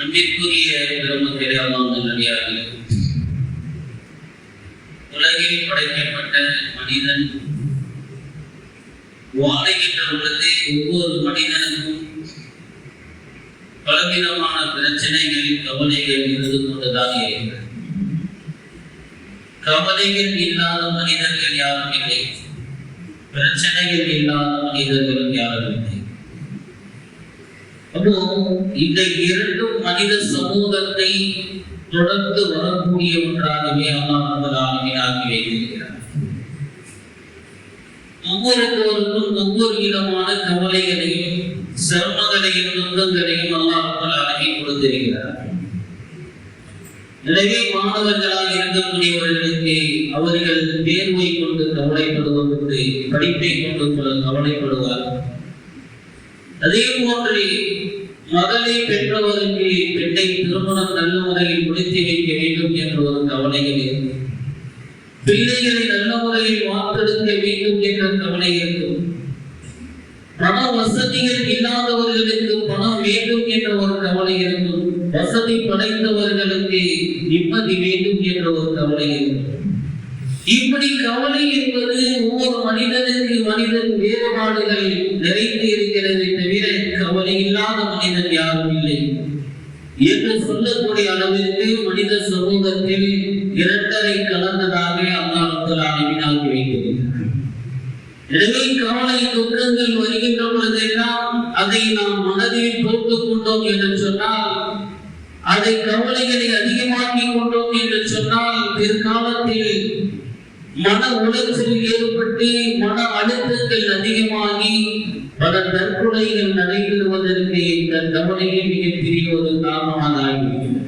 அன்பிற்குரிய பெருமக்களே அல்லாமல் நல்லடியார்களே உலகில் படைக்கப்பட்ட மனிதன் வாழுகின்ற உலகத்தை ஒவ்வொரு மனிதனுக்கும் பலவிதமான பிரச்சனைகள் கவலைகள் இருந்து கொண்டுதான் இருக்கிறது. கவலைகள் இல்லாத மனிதர்கள் யாரும் இல்லை. பிரச்சனைகள் இல்லாத மனிதர்கள் யாரும் இல்லை. அப்போ இந்த இரண்டும் மனித சமூகத்தை தொடர்ந்து வரக்கூடிய ஒன்றாகவே அல்லாஹ் ஆகி ஆலமீன் வைத்திருக்கிறார் ஒவ்வொரு விதமான கவலைகளையும் சிரமங்களையும் துன்பங்களையும் அல்லாஹ் கொடுத்திருக்கிறார். எனவே மாணவர்களாக இருக்கக்கூடியவர்களுக்கு அவர்கள் தேர்வை கொண்டு கவலைப்படுவதற்கு படிப்பை கொண்டு கவலைப்படுவார்கள். அதே போன்று மகளை பெற்றவருக்கு பெண்ணை திருமணம் நல்ல முறையில் முடித்து வைக்க வேண்டும் என்ற ஒரு கவலைகள் இருக்கும் பிள்ளைகளை நல்ல முறையில் வாக்கெடுக்க வேண்டும் என்ற கவலை இருக்கும். பண வசதிகள் இல்லாதவர்களுக்கு பணம் வேண்டும் என்ற ஒரு கவலை இருக்கும். வசதி படைத்தவர்களுக்கு நிம்மதி வேண்டும் என்ற ஒரு கவலை இருக்கும். இப்படி கவலை என்பது ஒவ்வொரு மனிதனுக்கு மனிதன் வேறுபாடுகள் நிறைந்து இருக்கிறது கவலை இல்லாத மனிதன் யாரும் இல்லை. என்று சொல்லக்கூடிய அளவிற்கு மனித சமூகத்தில் இரட்டரை கலந்ததாக அல்லாஹ் ஆகி வைத்திருக்கிறார் எனவே கவலை துக்கங்கள் வருகின்ற பொழுதெல்லாம் அதை நாம் மனதில் போட்டுக் கொண்டோம் என்று சொன்னால் அதை கவலைகளை அதிகமாக்கி கொண்டோம் என்று சொன்னால் பிற்காலத்தில் மன உளைச்சல் ஏற்பட்டு மன அழுத்தங்கள் அதிகமாகி பலர் தற்கொலைகள் நடைபெறுவதற்கு இந்த கவலையே மிகப்பெரிய ஒரு காரணமாக ஆகிவிட்டது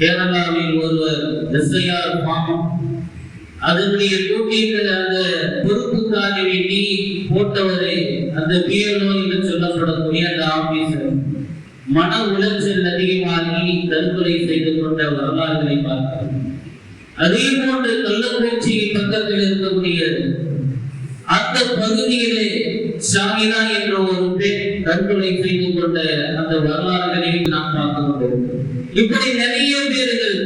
கேரளாவில் ஒருவர் எஸ்ஐஆர் ஃபார்ம் அதனுடைய டூட்டிகள் அந்த பொறுப்புக்காக வேண்டி போட்டவரே அந்த பிஎல்ஓ என்று சொல்லப்படக்கூடிய அந்த ஆபீசர். மன உளைச்சல் அதிகமாகி தற்கொலை செய்து கொண்ட வரலாறுகளை பார்க்கிறோம். அதே போன்று கள்ளக்குறிச்சி பக்கத்தில் இருக்கக்கூடிய அந்த பகுதியிலே சாமிதா என்ற ஒரு பெண் தற்கொலை செய்து கொண்ட அந்த வரலாறுகளையும் நாம் பார்க்க முடியும் இப்படி நிறைய பேர்கள்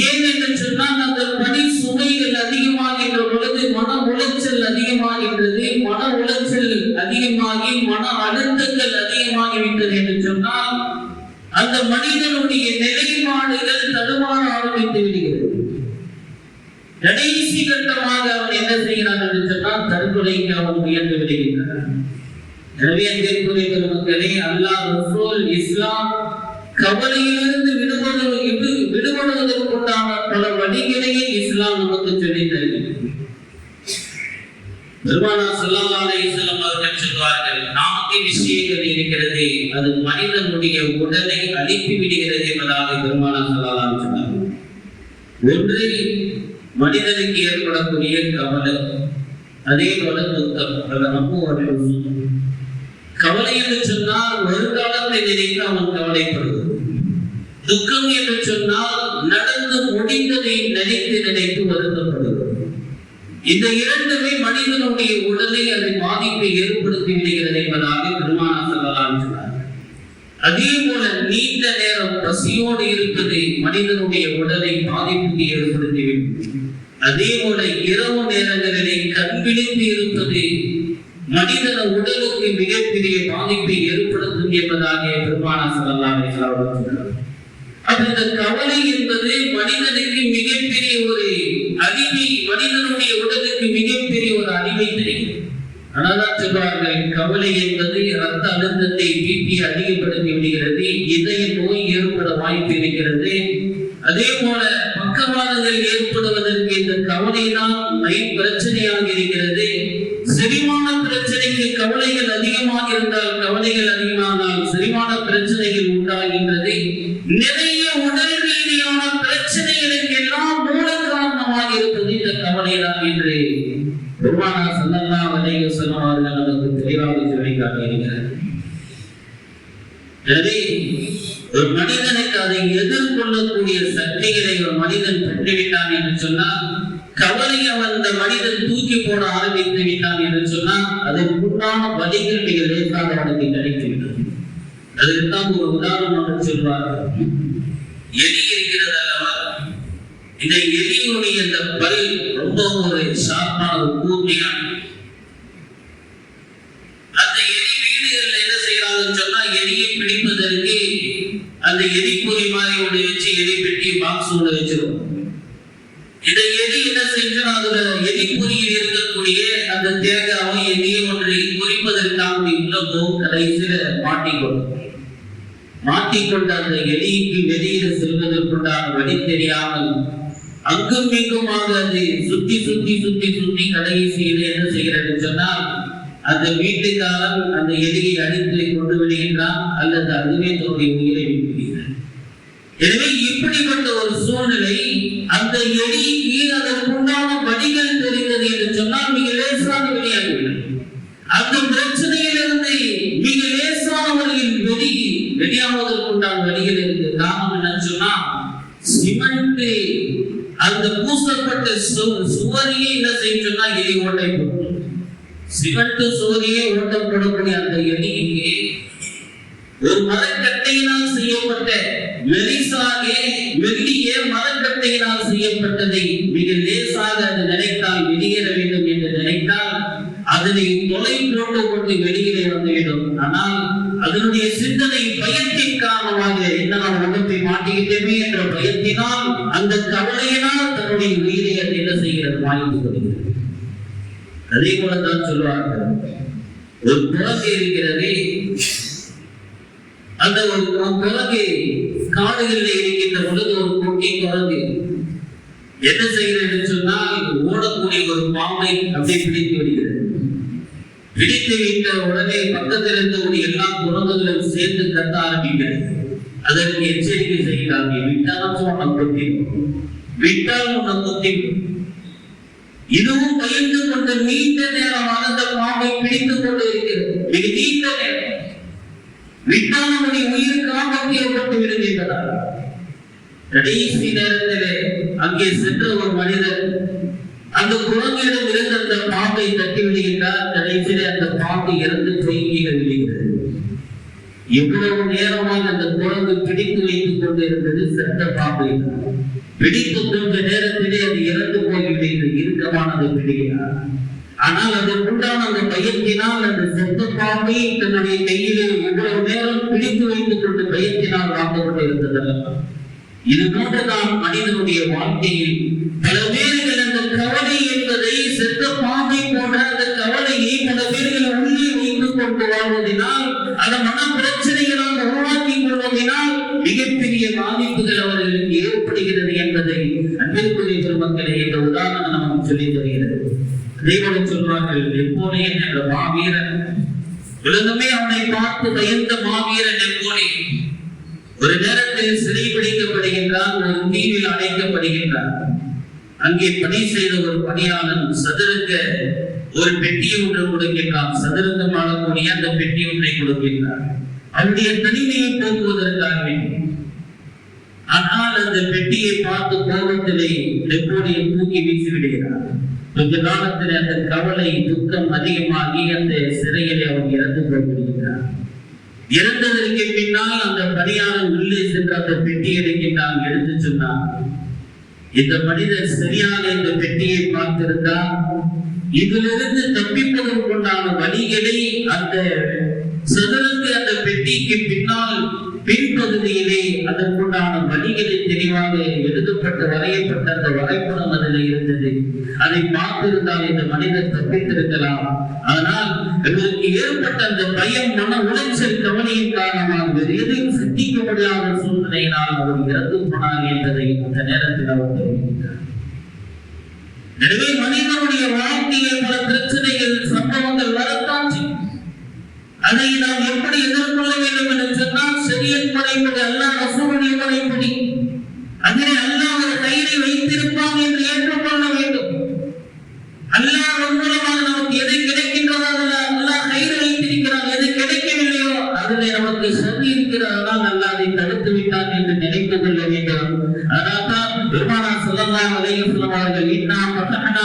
ஏன் என்று சொன்னால் அந்த பணி சுமைகள் அதிகமாகின்ற பொழுது மன உளைச்சல் அதிகமாகின்றது மன உளைச்சல் அதிகமாகி மன அழுத்தங்கள் அதிகமாகிவிட்டது என்று சொன்னால் அந்த மனிதனுடைய நிலைப்பாடுகள் தடுமாற ஆரம்பித்து விடுகிறது. கடைசி கட்டமாக அவன் என்ன செய்கிறான் என்று சொன்னால் தற்கொலைக்கு அவன் முயன்று விடுகின்றான் எனவே அன்பிற்குரிய மக்களே அல்லாஹ் ரசூல் இஸ்லாம் கவலையிலிருந்து விடுபடுவது விடுபடுவதற்குண்டான பல வழிகளையே இஸ்லாம் நமக்கு சொல்லி தருகிறது. பெருமானா ஸல்லல்லாஹு இஸ்லாம் அவர்கள் சொல்வார்கள் நான்கு விஷயங்கள் இருக்கிறது அது மனிதனுடைய உடலை அழிப்பி விடுகிறது என்பதாக பெருமானா ஸல்லல்லாஹு சொன்னார். ஒன்று மனிதனுக்கு ஏற்படக்கூடிய கவலை. அதே போல துக்கம். அதை நம்ம கவலை என்று சொன்னால் வருங்காலத்தை நினைத்து அவன் கவலைப்படுவது துக்கம் என்று சொன்னால் நடந்து முடிந்ததை நினைத்து நினைத்து வருத்தப்படுவது இந்த இரண்டுமே மனிதனுடைய உடலை அது பாதிப்பை ஏற்படுத்தி விடுகிறது என்பதாக பெருமானா சொல்லலாம் சொன்னார். அதே போல நீண்ட நேரம் பசியோடு இருப்பது மனிதனுடைய உடலை பாதிப்புக்கு ஏற்படுத்திவிடும் அதே போல இரவு நேரங்களிலே கண் விழித்து இருப்பது மனிதன உடலுக்கு மிகப்பெரிய பாதிப்பை ஏற்படுத்தும் என்பதாக பெருமான சொல்லலாம் சொன்னார் அப்ப இந்த கவலை என்பது மனிதனுக்கு மிகப்பெரிய ஒரு அடிமை மனிதனுடைய உடலுக்கு மிகப்பெரிய ஒரு அடிமை தெரியும் அதனால்தான் சொல்வார்கள் கவலை என்பது ரத்த அழுத்தத்தை பிபி அதிகப்படுத்தி விடுகிறது இதய நோய் ஏற்பட வாய்ப்பு இருக்கிறது. அதே போல பக்கவாதங்கள் ஏற்படுவதற்கு இந்த கவலை மெயின் பிரச்சனையாக இருக்கிறது. செரிமான பிரச்சனைக்கு கவலைகள் அதிகமாக இருந்தால் கவலைகள் அதிகமானால் செரிமான பிரச்சனைகள் உண்டாகின்றது. நிறைய உடல் ரீதியான பிரச்சனைகளுக்கு எல்லாம் மூல காரணமாக இருப்பது இந்த கவலைதான் என்று பெருமானா சல்லல்லா அலைஹி சொன்னவர்கள் நமக்கு தெளிவாக சொல்லி காட்டியிருக்கிறார் எனவே ஒரு மனிதனுக்கு அதை எதிர்கொள்ளக்கூடிய சக்திகளை ஒரு மனிதன் பெற்றுவிட்டான் என்று சொன்னால் கவலை வந்த மனிதன் தூக்கி போட ஆரம்பித்து விட்டான் என்று சொன்னால் அதற்குண்டான வழிகள் மிக லேசாக அவனுக்கு கிடைத்துவிட்டது அதற்குத்தான் ஒரு உதாரணமாக சொல்வார்கள் எலி இருக்கிறது அல்லவா? இந்த எலியுடைய இந்த பல் ரொம்ப ஒரு சாப்பான ஒரு கூர்மையான அந்த எலி வீடுகள்ல என்ன செய்யறாங்கன்னு சொன்னா எலியை பிடிப்பதற்கு அந்த எலி பொறி மாதிரி ஒண்ணு வச்சு எலி பெட்டி பாக்ஸ் உள்ள வச்சிருவோம் இந்த எலி என்ன செஞ்சோம் அதுல எலி பொறியில் இருக்கக்கூடிய அந்த தேங்காவும் எலியை ஒன்றை பொறிப்பதற்காக உள்ள போகும் கடைசியில மாட்டிக்கொள்ளும் மாட்டிக்கொண்ட அந்த எலிக்கு வெளியில செல்வதற்குண்டான வழி தெரியாமல் அங்கும் இங்குமாக அது சுத்தி சுத்தி சுத்தி சுத்தி கடைசியில என்ன செய்கிறது சொன்னால் அந்த வீட்டுக்காரன் அந்த எலியை அடித்து கொண்டு விடுகின்றான் அல்லது அதுவே தன்னுடைய உயிரை விடுகிறான் எனவே இப்படிப்பட்ட ஒரு சூழ்நிலை அந்த எலிக்கு அதற்குண்டான வழிகள் தெரிந்தது என்று சொன்னால் மிக லேசான வெளியாகிவிடும் அந்த பிரச்சனையிலிருந்து மிக லேசான வழியில் வெளி வெளியாவதற்குண்டான வழிகள் இருக்கு காரணம் என்னன்னு சொன்னா சிமெண்ட் அந்த பூசப்பட்ட சு- சுவரையே என்ன செய்யும் சொன்னா எலி ஓட்டை போடும் சிமெண்ட் சுவரையே ஓட்டப்படக்கூடிய அந்த எலிக்கு ஒரு மரக்கட்டையினால் செய்யப்பட்ட மெலிசாக மெல்லிய மரக்கட்டையினால் செய்யப்பட்டதை மிக லேசாக அது நினைத்தால் வெளியேற வேண்டும் என்று நினைத்தால் அதனை தொலை போட்டு கொண்டு வெளியிலே வந்துவிடும் ஆனால் அதனுடைய சிந்தனை பயத்தின் காரணமாக என்ன நாம் உடம்பை மாட்டிக்கிட்டேமே என்ற பயத்தினால் அந்த கவலையினால் தன்னுடைய உயிரை அது என்ன செய்கிறது? வாய்ந்து கொள்கிறது. அதே போலதான் சொல்வார்கள். ஒரு குழந்தை இருக்கிறதே அந்த ஒரு குழந்தை காடுகளில் இருக்கின்ற பொழுது ஒரு குட்டி குரங்கு என்ன செய்கிறது சொன்னால் ஓடக்கூடிய ஒரு பாம்பை அப்படியே பிடித்து விடுகிறது பிடித்து விட்ட உடனே பக்கத்தில் இருந்தவங்க எல்லா குரங்குகளும் சேர்ந்து கத்த ஆரம்பிக்கிறது. அதற்கு எச்சரிக்கை செய்கிறாங்க விட்டாலும் உனக்கு குத்தி விட்டால் உனக்கு குத்தி இதுவும் பயந்து கொண்டு நீண்ட நேரம் அந்த பாம்பை பிடித்துக் கொண்டு இருக்கிறது. நீண்ட நேரம். விட்டால் நம்முடைய உயிருக்கு ஆபத்து ஏற்பட்டு விடுகின்றனர் கடைசி நேரத்திலே அங்கே சென்ற ஒரு மனிதர் அந்த குரங்கிடம் இருந்த அந்த பாம்பை தட்டி விடுகின்றார் கடைசியிலே அந்த பாம்பு இறந்து போய் எவ்வளவு விழுகிறது நேரமாக அந்த குரங்கு பிடித்து வைத்துக் கொண்டிருந்தது சென்ற பாம்பை பிடித்து கொண்ட நேரத்திலே அது இறந்து போய்விடுகிறது இறுக்கமானது பிடிக்கிறார் ஆனால் அது உண்டான அந்த பயத்தினால் அந்த செத்த பாம்பை தன்னுடைய கையிலே இவ்வளவு நேரம் பிடித்து வைத்துக் கொண்டு பயத்தினால் வாழ்ந்து கொண்டிருந்ததல்லவா இது போன்றுதான் மனிதனுடைய வாழ்க்கையில் பல பேர்கள் அந்த கவலை என்பதை செத்த பாம்பை போன்ற அந்த கவலையை பல பேர்கள் உள்ளே வைத்துக் கொண்டு வாழ்வதனால் அந்த மன பிரச்சனைகளால் உருவாக்கி கொள்வதனால் மிகப்பெரிய பாதிப்புகள் அவர்களுக்கு ஏற்படுகிறது என்பதை அன்பிற்குரிய பெருமக்களை இந்த உதாரணம் நமக்கு சொல்லித் தருகிறது தெய்வம் சொல்வார்கள் என்ற மாவீரன். உலகமே அவனை பார்த்து பயந்த மாவீரன் எப்போனே ஒரு நேரத்தில் சிறை பிடிக்கப்படுகின்றான் ஒரு தீவில் அடைக்கப்படுகின்றான். அங்கே பணி செய்த ஒரு பணியாளன் சதுரங்க ஒரு பெட்டி ஒன்று கொடுக்கின்றான். சதுரங்கம் ஆளக்கூடிய அந்த பெட்டி ஒன்றை கொடுக்கின்றான். அவருடைய தனிமையை போக்குவதற்காக வேண்டி. ஆனால் அந்த பெட்டியை பார்த்து கோபத்திலே நெப்போலியன் தூக்கி வீசி விடுகிறார் கொஞ்ச காலத்தில் அந்த கவலை துக்கம் அதிகமாகி அந்த சிறையிலே அவர் இறந்து போய்விடுகிறார். இறந்ததற்கு பின்னால் அந்த பணியாளர் உள்ளே சென்று அந்த பெட்டியை நான் எடுத்து சொன்னான் இந்த மனிதர் சரியான இந்த பெட்டியை பார்த்திருந்தால் இதிலிருந்து தப்பிப்பதற்குண்டான வழிகளை அந்த சதுரங்க அந்த பெட்டிக்கு பின்னால் பின்பகுதியிலே அதற்குண்டான வழிகளை தெளிவாக எழுதப்பட்ட வரையப்பட்ட அந்த வரைபடம் அதில் இருந்தது. அதை பார்த்திருந்தால் இந்த மனிதர் தப்பித்திருக்கலாம். ஆனால் இவருக்கு ஏற்பட்ட அந்த பயம் மன உளைச்சல் கவலையின் காரணமாக வேறு எதையும் சிந்திக்க முடியாத சூழ்நிலையினால் அவர் இறந்து போனார் என்பதை அந்த நேரத்தில் அவர் தெரிவித்தார். எனவே மனிதனுடைய வாழ்க்கையை பல பிரச்சனைகள் சம்பவங்கள் வரத்தான் செய்யும் அதை நாம் எப்படி எதிர்கொள்ள வேண்டும் என்று சொன்னால் செவியன் முறைப்படி அல்ல ரசூலுடைய முறைப்படி அதிலே அல்லாஹ் ஒரு கயிறை வைத்திருப்பான் என்று ஏற்றுக்கொள்ள வேண்டும். அல்லாஹ் மூலமாக நமக்கு எது கிடைக்கின்றதோ அதில் அல்லாஹ் கயிறு வைத்திருக்கிறான். எது கிடைக்கவில்லையோ அதிலே நமக்கு சரி இருக்கிறதெல்லாம் அல்லாஹ் அதை தடுத்து விட்டான் என்று நினைத்து கொள்ள வேண்டும். அதனால்தான் பெருமானா சொல்லலாம் அலைஹி சொல்லுவார்கள் இன்னா ஃபதஹனா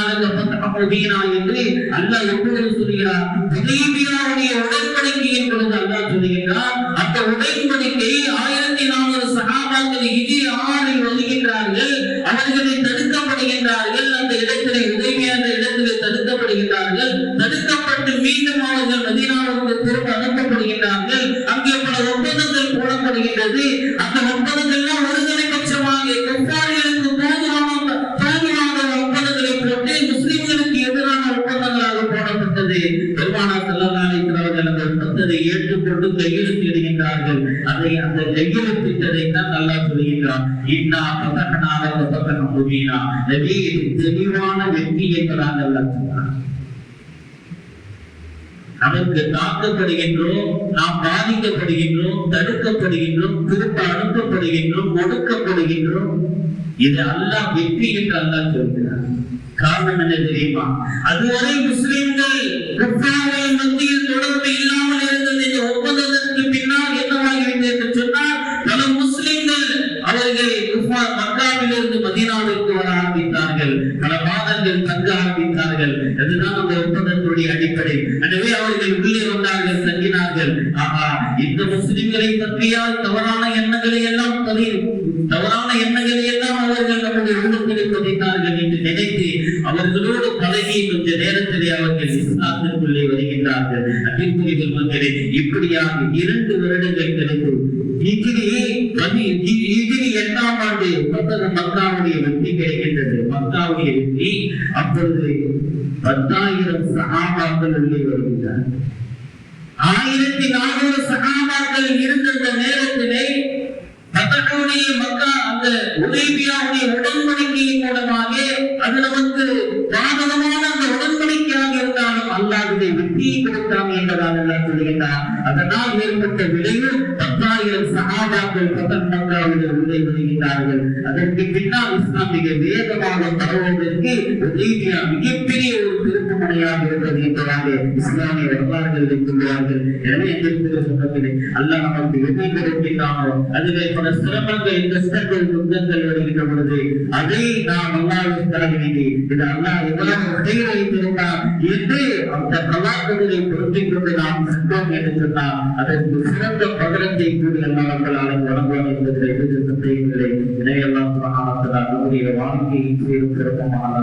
லக என்று அல்லாஹ் எப்பொழுது சொல்கிறார் ஹுதைபியாவுடைய உடன்படிக்கையின் பொழுது அல்லாஹ் சொல்கிறார் அந்த உடன்படிக்கை ஆயிரத்தி நானூறு சஹாபாக்கள் ஹிஜ்ரி ஆறில் வருகின்றார்கள். அவர்களை தடுக்கப்படுகின்றார்கள். அந்த இடத்திலே உதவி அந்த இடத்திலே தடுக்கப்படுகின்றார்கள். தடுக்கப்பட்டு மீண்டும் அவர்கள் மதீனாவுக்கு திரும்ப அனுப்பப்படுகின்றார்கள். அங்கே பல ஒப்பந்தங்கள் போடப்படுகின்றது. அந்த ஒப்பந்தங்கள் எல்லாம் ஒருதலை பட்சமாக குப்பாரிகளுக்கு தோதுவான தோதுவான ஒப்பந்தங்களை போட்டு முஸ்லிம்களுக்கு எதிரான ஒப்பந்தங்களாக போடப்பட்டது பெருமானா செல்லலாலை அவர்கள் அந்த ஒப்பந்தத்தை ஏற்றுக்கொண்டு கையெழுத்திடுகின்றார்கள் அதை அந்த கையெழுத்திட்டதை தான் நல்லா சொல்கின்றார் இன்னா பதகனால பதகம் முபீனா நபி இது தெளிவான வெற்றி என்பதாக விளக்குகிறார் நமக்கு தாக்கப்படுகின்றோம் நாம் பாதிக்கப்படுகின்றோம் தடுக்கப்படுகின்றோம் திரும்ப அனுப்பப்படுகின்றோம் ஒடுக்கப்படுகின்றோம் இது அல்லாஹ் வெற்றி என்று அல்லாஹ் சொல்கிறார் காரணம் என்ன தெரியுமா அதுவரை முஸ்லிம்கள் மத்தியில் தொடர்பு இல்லாமல் இருந்தது இந்த ஒப்பந்தத்தை பின்னால் என்னவாகிவிட்டது என்று சொன்னால் பல முஸ்லிம்கள் அவர்கள் குஃபார் மக்காவிலிருந்து மதீனாவிற்கு வர ஆரம்பித்தார்கள் பல மாதங்கள் தங்க வந்தார்கள் அதுதான் அந்த ஒப்பந்தத்தினுடைய அடிப்படை. எனவே அவர்கள் உள்ளே வந்தார்கள் தங்கினார்கள். ஆஹா இந்த முஸ்லிம்களை பற்றியால் தவறான எண்ணங்களை எல்லாம் பதிவு தவறான எண்ணங்களை எல்லாம் அவர்கள் நம்முடைய உள்ளத்தில் பதித்தார்கள் என்று நினைத்து அவர்களோடு பழகி கொஞ்ச நேரத்திலே அவர்கள் இஸ்லாத்திற்குள்ளே வருகின்றார்கள். அபிப்புரிகள் மக்களே இப்படியாக இரண்டு வருடங்கள் கிடைத்து ஹிஜ்ரி பதி எட்டாம் ஆண்டு பத்தக மக்காவுடைய வெற்றி கிடைக்கின்றது மக்காவுடைய வெற்றி அப்பொழுது பத்தாயிரம் சகாபாக்கள் உள்ளே வருகின்றார் ஆயிரத்தி நானூறு சகாபாக்கள் இருந்த நேரத்திலே பத்தகவுடைய மக்கா அந்த உதேபியாவுடைய உடன்படிக்கையின் மூலமாக அது நமக்கு பாதகமான அந்த உடன்படிக்கையாக அல்லாஹ் வெற்றியை கொடுத்தான் என்பதாக அல்லாஹ் சொல்கின்றார் அதனால் ஏற்பட்ட விளைவு பத்தாயிரம் சகாபாக்கள் பத்தொன்பதாவது உள்ளே வருகின்றார்கள். அதற்கு பின்னால் இஸ்லாம் மிக வேகமாக பரவுவதற்கு உதேபியா மிகப்பெரிய ஒரு திருப்புமுனையாக இருந்தது என்பதாக இஸ்லாமிய வரலாறுகள் இருக்கின்றார்கள் எனவே எங்களுக்கு சொன்னதில்லை அல்ல நமக்கு எதை கொடுக்கின்றானோ அதுவே பல சிரமங்கள் கஷ்டங்கள் துன்பங்கள் வருகின்ற பொழுது அதை நாம் அல்லாவின் தர இது அல்லாஹ் எவ்வளவு உதவி வைத்திருந்தார் என்று அந்த கலாக்கதிரை பொருத்திக் கொண்டு நாம் சென்றோம் என்று சொன்னால் அதற்கு சிறந்த பகரத்தை கூடி அல்லாஹ் வழங்குவார் என்பதில் எதிர்த்து சந்தேகங்களை இணையெல்லாம் சுகாதாரத்தில் நம்முடைய வாழ்க்கையை சேரும் சிறப்பமான